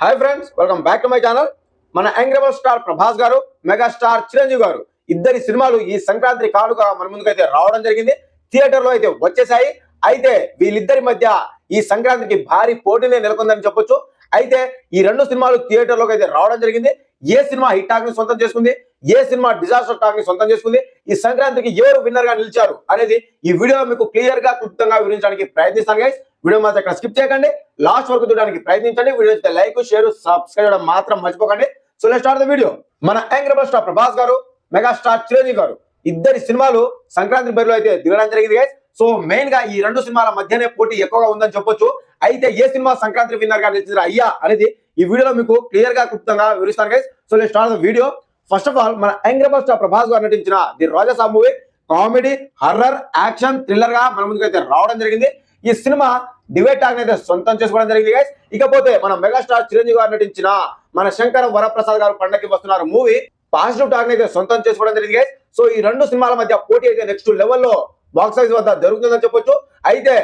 Hi friends welcome back to my channel మన యాంగ్రబుల్ star Prabhas గారు megastar Chiranjeevi గారు ఇద్దరి సినిమాలు ఈ సంక్రాంతి కానుక మన ముందుకైతే రావడం జరిగింది. థియేటర్లో అయితే వచ్చేసాయి అయితే వీళ్ళిద్దరి మధ్య ఈ సంక్రాంతికి భారీ పోటీనే నెలకొందని చెప్పొచ్చు. అయితే ఈ రెండు సినిమాలు థియేటర్లోకి అయితే రావడం జరిగింది. ఏ సినిమా హిట్ టాక్ని సొంతం చేసుకుంది? ఏ సినిమా డిజాస్టర్ టాక్ని సొంతం చేసుకుంది? ఈ సంక్రాంతికి ఎవరు విన్నర్గా నిలిచారు అనేది ఈ వీడియో మీకు క్లియర్గా క్లుప్తంగా వివరించడానికి ప్రయత్నిస్తాను గైస్ వీడియో మాత్రం ఇక్కడ స్కిప్ చేయకండి. లాస్ట్ వరకు చూడడానికి ప్రయత్నించండి. వీడియో అయితే లైక్ షేర్ సబ్స్క్రైబ్ చేయడం మాత్రం మర్చిపోకండి. So let start the video మన యాంగ్రబల్ స్టార్ ప్రభాస్ గారు మెగాస్టార్ చిరంజీవి గారు. ఇద్దరి సినిమాలు సంక్రాంతి బరిలో అయితే దిగడం జరిగింది గైస్ సో మెయిన్గా ఈ రెండు సినిమాల మధ్యనే పోటీ ఎక్కువగా ఉందని చెప్పొచ్చు. అయితే ఏ సినిమా సంక్రాంతి విన్నర్గా నిలిచింది అయ్యా అనేది ఈ వీడియోలో మీకు క్లియర్గా క్లుప్తంగా వివరిస్తాను guys so let start the video first of all మన young rebel star Prabhas garu నటించిన the Rajasaab movie comedy horror action థ్రిల్లర్గా మన ముందుకు అయితే రావడం జరిగింది. ఈ సినిమా డివైట్ టాక్ అయితే సొంతం చేసుకోవడం జరిగింది గైస్ ఇకపోతే మన మెగాస్టార్ చిరంజీవి గారు నటించిన మన శంకర వరప్రసాద్ గారు పండగకి వస్తున్నారు మూవీ పాజిటివ్ టాక్ అయితే సొంతం చేసుకోవడం జరిగింది గైస్ సో ఈ రెండు సినిమాల మధ్య పోటీ అయితే నెక్స్ట్ లెవెల్లో బాక్స్ ఆఫీస్ వద్ద జరుగుతుందని చెప్పొచ్చు. అయితే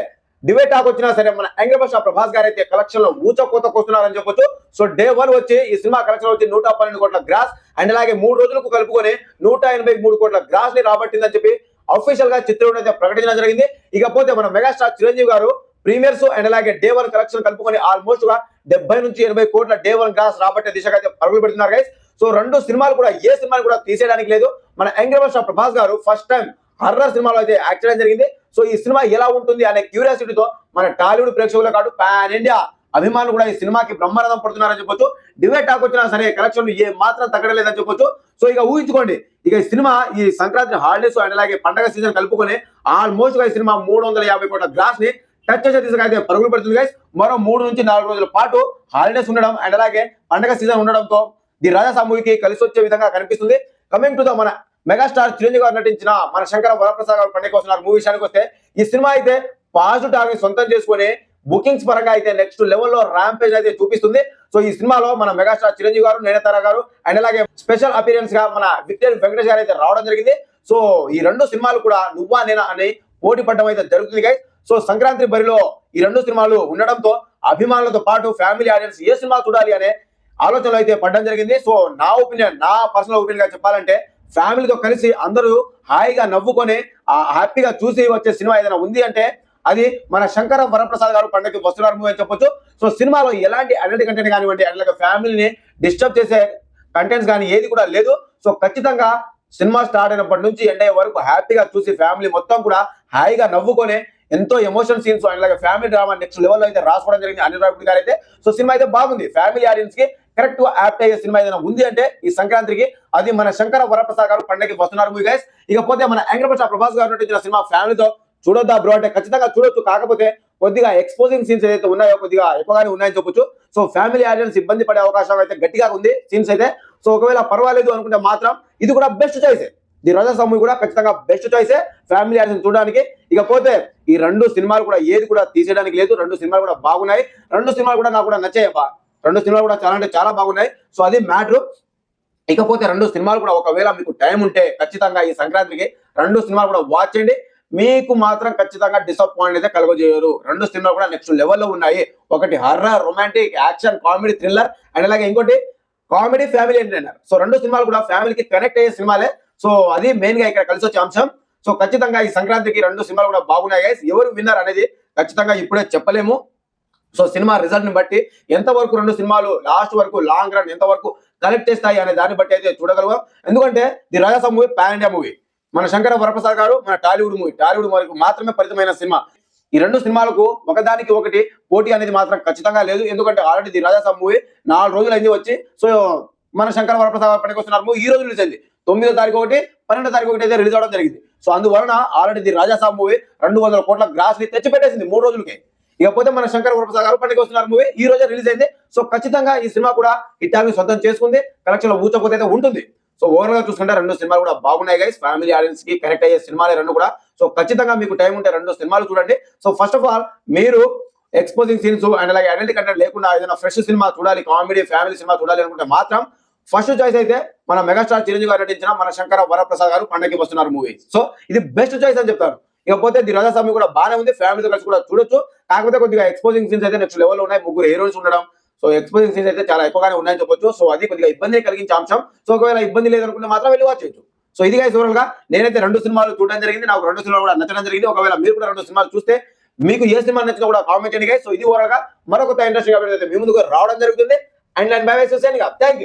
డిబేట్ టాక్ వచ్చినా సరే మన యాంగ్రబల్ ప్రభాస్ గారు అయితే కలెక్షన్లో ఊచ కోత కూస్తున్నారని చెప్పొచ్చు. సో డే వన్ వచ్చి ఈ సినిమా కలెక్షన్ వచ్చి నూట పన్నెండు కోట్ల గ్రాస్ అండ్ అలాగే మూడు రోజులకు కలుపుకొని నూట ఎనభై మూడు కోట్ల గ్రాస్ని రాబట్టిందని చెప్పి అఫీషియల్గా చిత్రం అయితే ప్రకటించడం జరిగింది. ఇకపోతే మన మెగాస్టార్ చిరంజీవి గారు ప్రీమియర్స్ అండ్ అలాగే డే వన్ కలెక్షన్ కలుపుకొని ఆల్మోస్ట్గా డెబ్బై నుంచి ఎనభై కోట్ల డే వన్ గ్రాస్ రాబట్టే దిశగా అయితే పరుగులు పెడుతున్నారు గైస్ సో రెండు సినిమాలు కూడా ఏ సినిమాలు కూడా తీసేయడానికి లేదు. మన యంగ్ స్టార్ ప్రభాస్ గారు ఫస్ట్ టైం హర్రర్ సినిమాలో అయితే యాక్ట్ చేయడం జరిగింది. సో ఈ సినిమా ఎలా ఉంటుంది అనే క్యూరియాసిటీతో మన టాలీవుడ్ ప్రేక్షకుల కాదు పాన్ ఇండియా అభిమానులు కూడా ఈ సినిమాకి బ్రహ్మరథం పడుతున్నారని చెప్పొచ్చు. డివైట్ టాక్ వచ్చినా సరే కలెక్షన్ ఏ మాత్రం తగ్గలేదని చెప్పొచ్చు. సో ఇక ఊహించుకోండి ఇక ఈ సినిమా ఈ సంక్రాంతి హాలిడేస్ అండ్ అలాగే పండగ సీజన్ కలుపుకొని ఆల్మోస్ట్గా ఈ సినిమా మూడు వందల యాభై కోట్ల గ్రాస్ని టచ్ చేసే దిశగా అయితే పరుగులు పెడుతుంది గైస్ మరో మూడు నుంచి నాలుగు రోజుల పాటు హాలిడేస్ ఉండడం అండ్ అలాగే పండగ సీజన్ ఉండడంతో ది రాజా మూవీకి కలిసి వచ్చే విధంగా కనిపిస్తుంది. కమింగ్ టు ద మన మెగాస్టార్ చిరంజీవి గారు నటించిన మన శంకర వరప్రసాద్ గారు పండుగ కోసం మూవీ విషయానికి వస్తే ఈ సినిమా అయితే పాజిటివ్ టాక్ని సొంతం చేసుకుని బుకింగ్స్ పరంగా అయితే నెక్స్ట్ లెవెల్లో ర్యాంపేజ్ అయితే చూపిస్తుంది. సో ఈ సినిమాలో మన మెగాస్టార్ చిరంజీవి గారు నేనతార గారు అండ్ అలాగే స్పెషల్ అపీరియన్స్గా మన విక్టర్ వెంకటేష్ గారు అయితే రావడం జరిగింది. సో ఈ రెండు సినిమాలు కూడా నువ్వా నేనా అని పోటీ పడడం అయితే జరుగుతుంది గైస్ సో సంక్రాంతి బరిలో ఈ రెండు సినిమాలు ఉండడంతో అభిమానులతో పాటు ఫ్యామిలీ ఆడియన్స్ ఏ సినిమా చూడాలి అనే ఆలోచనలు అయితే పడడం జరిగింది. సో నా ఒపీనియన్ నా పర్సనల్ ఒపీనియన్గా చెప్పాలంటే ఫ్యామిలీతో కలిసి అందరూ హాయిగా నవ్వుకొని ఆ హ్యాపీగా చూసి వచ్చే సినిమా ఏదైనా ఉంది అంటే అది మన శంకర వరప్రసాద్ గారు పండుగకి వస్తున్నారు మూవీ అని చెప్పొచ్చు. సో సినిమాలో ఎలాంటి అడల్ట్ కంటెంట్ కానివ్వండి అలాగే ఫ్యామిలీని డిస్టర్బ్ చేసే కంటెంట్స్ కానీ ఏది కూడా లేదు. సో ఖచ్చితంగా సినిమా స్టార్ట్ అయినప్పటి నుంచి ఎండ్ అయ్యే వరకు హ్యాపీగా చూసి ఫ్యామిలీ మొత్తం కూడా హాయిగా నవ్వుకొని ఎంతో ఎమోషన్ సీన్స్ అలాగే ఫ్యామిలీ డ్రామా నెక్స్ట్ లెవెల్లో అయితే రాసుకోవడం జరిగింది. అనిల్ రావిపూడి గారు అయితే. సో సినిమా అయితే బాగుంది. ఫ్యామిలీ ఆడియన్స్కి కరెక్ట్ యాప్ట్ అయ్యే సినిమా ఏదైనా ఉంది అంటే ఈ సంక్రాంతికి అది మన శంకర వరప్రసాద్ గారు పండగకి వస్తున్నారు మూవీ గైస్ ఇకపోతే మన యాంగ్రపక్ష ప్రభాస్ గారు నటించిన సినిమా ఫ్యామిలీతో చూడొద్దా బ్రో అంటే ఖచ్చితంగా చూడొచ్చు. కాకపోతే కొద్దిగా ఎక్స్పోజింగ్ సీన్స్ ఏదైతే ఉన్నాయో కొద్దిగా ఎక్కువగానే ఉన్నాయని చెప్పొచ్చు. సో ఫ్యామిలీ ఆడియన్స్ ఇబ్బంది పడే అవకాశం అయితే గట్టిగా ఉంది సీన్స్ అయితే. సో ఒకవేళ పర్వాలేదు అనుకుంటే మాత్రం ఇది కూడా బెస్ట్ చాయిసే ది రాజా మూవీ కూడా ఖచ్చితంగా బెస్ట్ చాయిసే ఫ్యామిలీ ఆడియన్స్ చూడడానికి. ఇకపోతే ఈ రెండు సినిమాలు కూడా ఏది కూడా తీసేయడానికి లేదు. రెండు సినిమాలు కూడా బాగున్నాయి. రెండు సినిమాలు కూడా నాకు కూడా నచ్చాయి రెండు సినిమాలు కూడా చాలా అంటే చాలా బాగున్నాయి. సో అది మ్యాటర్ ఇకపోతే రెండు సినిమాలు కూడా ఒకవేళ మీకు టైం ఉంటే ఖచ్చితంగా ఈ సంక్రాంతికి రెండు సినిమాలు కూడా వాచ్ చేయండి. మీకు మాత్రం ఖచ్చితంగా డిసప్పాయింట్ అయితే కలుగజేయరు. రెండు సినిమాలు కూడా నెక్స్ట్ లెవెల్లో ఉన్నాయి. ఒకటి horror romantic action comedy thriller and అలాగే ఇంకోటి కామెడీ ఫ్యామిలీ ఎంటర్టైనర్ సో రెండు సినిమాలు కూడా ఫ్యామిలీకి కనెక్ట్ అయ్యే సినిమాలే. సో అది మెయిన్గా ఇక్కడ కలిసి వచ్చే అంశం. సో ఖచ్చితంగా ఈ సంక్రాంతికి రెండు సినిమాలు కూడా బాగున్నాయి గైస్ ఎవరు విన్నర్ అనేది ఖచ్చితంగా ఇప్పుడే చెప్పలేము. సో సినిమా రిజల్ట్ని బట్టి ఎంతవరకు రెండు సినిమాలు లాస్ట్ వరకు లాంగ్ రన్ ఎంతవరకు కనెక్ట్ చేస్తాయి అనే దాన్ని బట్టి అయితే చూడగలము ఎందుకంటే the Rajasaab movie pan India movie మన శంకర వరప్రసాద్ గారు మన టాలీవుడ్ మూవీ టాలీవుడ్ వరకు మాత్రమే ఫలితమైన సినిమా. ఈ రెండు సినిమాలకు ఒకదానికి ఒకటి పోటీ అనేది మాత్రం ఖచ్చితంగా లేదు. ఎందుకంటే ఆల్రెడీ ది మూవీ నాలుగు రోజులు అయింది వచ్చి. సో మన శంకర వరప్రసాద్ గారు మూవీ. ఈ రోజు రిలీజ్ అయింది. తొమ్మిదో తారీఖు ఒకటి పన్నెండో తారీఖు ఒకటి అయితే రిలీజ్ అవడం జరిగింది. సో అందువలన ఆల్రెడీ ది రాజా మూవీ రెండు వందల కోట్ల గ్రాస్ని తెచ్చిపెట్టేసింది మూడు రోజులకే. ఇకపోతే మన శంకర వరప్రసాద్ గారు పండుగ వస్తున్నారు మూవీ. ఈ రోజే రిలీజ్ అయింది. సో ఖచ్చితంగా ఈ సినిమా కూడా హిట్టాన్ని సొంతం చేసుకుంది. కలెక్షన్లో ఊచకపోతే ఉంటుంది. సో ఓవర్గా చూసుకుంటే రెండు సినిమాలు కూడా బాగున్నాయి గైస్ ఫ్యామిలీ ఆడియన్స్కి కనెక్ట్ అయ్యే సినిమాలే రెండు కూడా. సో ఖచ్చితంగా మీకు టైం ఉంటే రెండు సినిమాలు చూడండి. సో ఫస్ట్ ఆఫ్ ఆల్ మీరు ఎక్స్పోజింగ్ సీన్స్ అండ్ అలాగే ఐడెంటి కంటెంట్ లేకుండా ఏదైనా ఫ్రెష్ సినిమా చూడాలి కామెడీ ఫ్యామిలీ సినిమా చూడాలి అనుకుంటే మాత్రం ఫస్ట్ చాయిస్ అయితే మన మెగాస్టార్ చిరంజీవి గారు నటించిన మన శంకర వరప్రసాద్ గారు పండగకి వస్తున్నారు మూవీ సో ఇది బెస్ట్ చాయిస్ అని చెప్తారు. ఇకపోతే ది రాజాస్వామి కూడా బాగానే ఉంది. ఫ్యామిలీతో కలిసి కూడా చూడొచ్చు. కాకపోతే కొద్దిగా ఎక్స్పోజింగ్ సీన్స్ అయితే నెక్స్ట్ లెవెల్లో ఉన్నాయి. ముగ్గురు హీరోయిన్స్ ఉండడం సో ఎక్స్పోజింగ్ అయితే చాలా ఎక్కువగానే ఉన్నాయని చెప్పొచ్చు. సో అది కొద్దిగా ఇబ్బంది కలిగించే అంశం. సో ఒకవేళ ఇబ్బంది లేదనుకుంటే మాత్రం వెళ్ళి వాచ్ చేయొచ్చు. సో ఇది గైస్గా నేనైతే రెండు సినిమాలు చూడడం జరిగింది. నాకు రెండు సినిమాలు కూడా నచ్చడం జరిగింది. ఒకవేళ మీరు కూడా రెండు సినిమాలు చూస్తే మీకు ఏ సినిమా నచ్చినా కూడా కామెంట్ చేయండి సో ఇది ఓవరాల్గా మరొక ఇంట్రెస్టింగ్ అప్డేట్ అయితే మీ ముందుకు రావడం జరుగుతుంది. అండ్ అండ్ బై బై చూసాను థ్యాంక్ యూ